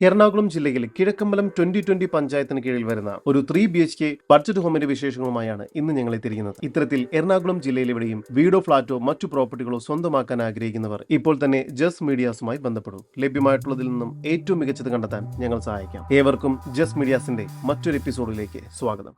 എറണാകുളം ജില്ലയിൽ Kizhakkambalam twenty twenty പഞ്ചായത്തിന് കീഴിൽ വരുന്ന ഒരു three B H K budget ഹോമിന്റെ വിശേഷങ്ങളുമായാണ് ഇന്ന് ഞങ്ങൾ എത്തിയിരിക്കുന്നത് ഇത്തരത്തിൽ എറണാകുളം ജില്ലയിൽ എവിടെയും വീടോ ഫ്ളാറ്റോ മറ്റു പ്രോപ്പർട്ടികളോ സ്വന്തമാക്കാൻ ആഗ്രഹിക്കുന്നവർ ഇപ്പോൾ തന്നെ ജസ് മീഡിയാസുമായി ബന്ധപ്പെടും. ലഭ്യമായിട്ടുള്ളതിൽ നിന്നും ഏറ്റവും മികച്ചത് കണ്ടെത്താൻ ഞങ്ങൾ സഹായിക്കാം. ഏവർക്കും ജസ് മീഡിയാസിന്റെ മറ്റൊരു എപ്പിസോഡിലേക്ക് സ്വാഗതം.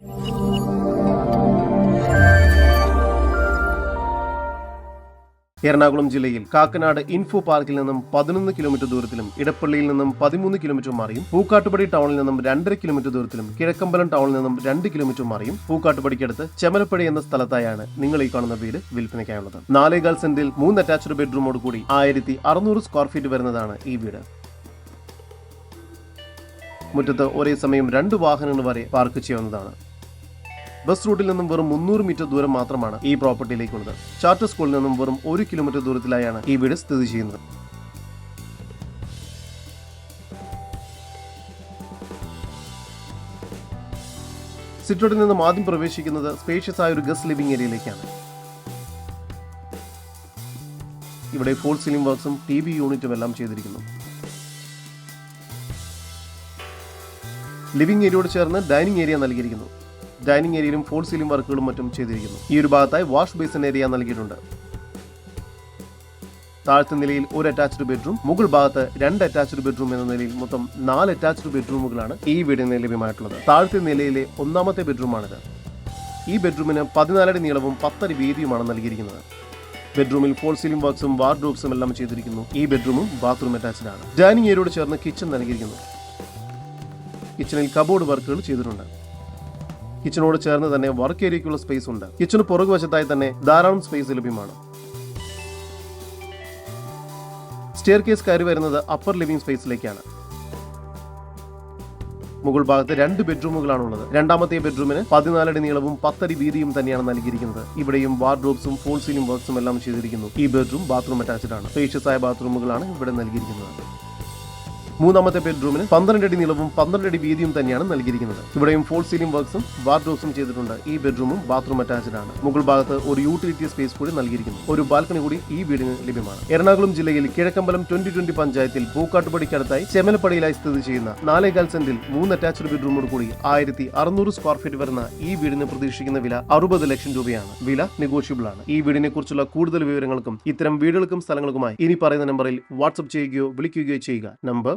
എറണാകുളം ജില്ലയിൽ കാക്കനാട് ഇൻഫോ പാർക്കിൽ നിന്നും പതിനൊന്ന് കിലോമീറ്റർ ദൂരത്തിലും ഇടപ്പള്ളിയിൽ നിന്നും പതിമൂന്ന് കിലോമീറ്റർ മാറിയും പൂക്കാട്ടുപടി ടൗണിൽ നിന്നും രണ്ടര കിലോമീറ്റർ ദൂരത്തിലും കിഴക്കമ്പലം ടൗണിൽ നിന്നും രണ്ട് കിലോമീറ്റർ മാറിയും പൂക്കാട്ടുപടിക്കടുത്ത് ചെമലപ്പടി എന്ന സ്ഥലത്തായാണ് നിങ്ങൾ ഈ കാണുന്ന വീട് വിൽപ്പനയ്ക്കായുള്ളത്. നാലേകാൽ സെന്റിൽ മൂന്ന് അറ്റാച്ച്ഡ് ബെഡ്റൂമോട് കൂടി ആയിരത്തി അറുന്നൂറ് സ്ക്വയർ ഫീറ്റ് വരുന്നതാണ് ഈ വീട്. മുറ്റത്ത് ഒരേ സമയം രണ്ട് വാഹനങ്ങൾ വരെ പാർക്ക് ചെയ്യാവുന്നതാണ്. ബസ് റൂട്ടിൽ നിന്നും വെറും മുന്നൂറ് മീറ്റർ ദൂരം മാത്രമാണ് ഈ പ്രോപ്പർട്ടിയിലേക്കുള്ളത്. ചാർട്ടർ സ്കൂളിൽ നിന്നും വെറും ഒരു കിലോമീറ്റർ ദൂരത്തിലായാണ് ഈ വീട് സ്ഥിതി ചെയ്യുന്നത്. സിറ്റോട്ടിൽ നിന്നും ആദ്യം പ്രവേശിക്കുന്നത് സ്പേഷ്യസ് ആയ ഒരു ഗസ്റ്റ് ലിവിംഗ് ഏരിയയിലേക്കാണ് ഇവിടെ ഫോൾ സീലിംഗ് വർക്ക്സും ടി വി യൂണിറ്റും എല്ലാം ചെയ്തിരിക്കുന്നു. ലിവിംഗ് ഏരിയയോട് ചേർന്ന് ഡൈനിങ് ഏരിയ നൽകിയിരിക്കുന്നു. ഡൈനിങ് ഏരിയയിലും ഫോൾ സീലിംഗ് വർക്കുകളും മറ്റും ചെയ്തിരിക്കുന്നു. ഈ ഒരു ഭാഗത്തായി വാഷ് ബേസിൻ ഏരിയ നൽകിയിട്ടുണ്ട്. താഴത്തെ നിലയിൽ ഒരു അറ്റാച്ച്ഡ് ബെഡ്റൂം മുകൾ ഭാഗത്ത് രണ്ട് അറ്റാച്ച്ഡ് ബെഡ്റൂം എന്ന നിലയിൽ മൊത്തം നാല് അറ്റാച്ച്ഡ് ബെഡ്റൂമുകളാണ് ഈ വീടിന് ലഭ്യമായിട്ടുള്ളത്. താഴത്തെ നിലയിലെ ഒന്നാമത്തെ ബെഡ്റൂമാണിത് ഈ ബെഡ്റൂമിന് പതിനാലടി നീളവും പത്തടി വീതിയുമാണ് നൽകിയിരിക്കുന്നത്. ബെഡ്റൂമിൽ ഫോൾ സീലിംഗ് വർക്ക്സും വാർഡ്രോബ്സും എല്ലാം ചെയ്തിരിക്കുന്നു. ഈ ബെഡ്റൂമും ബാത്റൂം അറ്റാച്ച്ഡ് ആണ്. ഡൈനിങ് ഏരിയയോട് ചേർന്ന് കിച്ചൺ നൽകിയിരിക്കുന്നു. കിച്ചണിൽ കബോർഡ് വർക്കുകൾ ചെയ്തിട്ടുണ്ട്. കിച്ചണോട് ചേർന്ന് തന്നെ വർക്ക് ഏരിയയ്ക്കുള്ള സ്പേസ് ഉണ്ട്. കിച്ചണ് പുറകുവശത്തായി തന്നെ ധാരാളം സ്പേസ് ലഭ്യമാണ്. സ്റ്റെയർ കേസ് കയറി വരുന്നത് അപ്പർ ലിവിംഗ് സ്പേസിലേക്കാണ് മുകൾ ഭാഗത്ത് രണ്ട് ബെഡ്റൂമുകളാണുള്ളത് രണ്ടാമത്തെ ബെഡ്റൂമിന് പതിനാലടി നീളവും പത്തടി വീതിയും തന്നെയാണ് നൽകിയിരിക്കുന്നത്. ഇവിടെയും വാർഡ്രോബ്സും ഫോൾ സീലിംഗ് വർക്ക്സും എല്ലാം ചെയ്തിരിക്കുന്നു. ഈ ബെഡ്റൂം ബാത്റൂം അറ്റാച്ച്ഡ് ആണ്. സ്പേഷ്യസ് ആയ ബാത്റൂമുകളാണ് ഇവിടെ നൽകിയിരിക്കുന്നത്. മൂന്നാമത്തെ ബെഡ്റൂമിന് പന്ത്രണ്ട് അടി നീളവും പന്ത്രണ്ട് അടി വീതിയും തന്നെയാണ് നൽകിയിരിക്കുന്നത്. ഇവിടെയും ഫോൾ സീലിംഗ് വർക്ക്സും വാർഡ്രോസും ചെയ്തിട്ടുണ്ട്. ഈ ബെഡ്റൂമും ബാത്റൂം അറ്റാച്ച്ഡ് ആണ്. മുകൾ ഭാഗത്ത് ഒരു യൂട്ടിലിറ്റി സ്പേസ് കൂടി നൽകിയിരിക്കുന്നു. ഒരു ബാൽക്കണി കൂടി ഈ വീടിന് ലഭ്യമാണ്. എറണാകുളം ജില്ലയിൽ കിഴക്കമ്പലം ട്വന്റി ട്വന്റി പഞ്ചായത്തിൽ പൂക്കാട്ടുപടിക്കടുത്തായി ചെമലപ്പടിയിലായി സ്ഥിതി ചെയ്യുന്ന നാലേകാൽ സെന്റിൽ മൂന്ന് അറ്റാച്ച്ഡ് ബെഡ്റൂമോട് കൂടി ആയിരത്തി അറുന്നൂറ് സ്ക്വയർ ഫീറ്റ് വരുന്ന ഈ വീടിന് പ്രതീക്ഷിക്കുന്ന വില അറുപത് ലക്ഷം രൂപയാണ്. വില നെഗോഷ്യബിൾ ആണ്. ഈ വീടിനെ കുറിച്ചുള്ള കൂടുതൽ വിവരങ്ങൾക്കും ഇത്തരം വീടുകൾക്കും സ്ഥലങ്ങൾക്കുമായി ഇനി പറയുന്ന നമ്പറിൽ വാട്സ്ആപ്പ് ചെയ്യുകയോ വിളിക്കുകയോ ചെയ്യുക. Number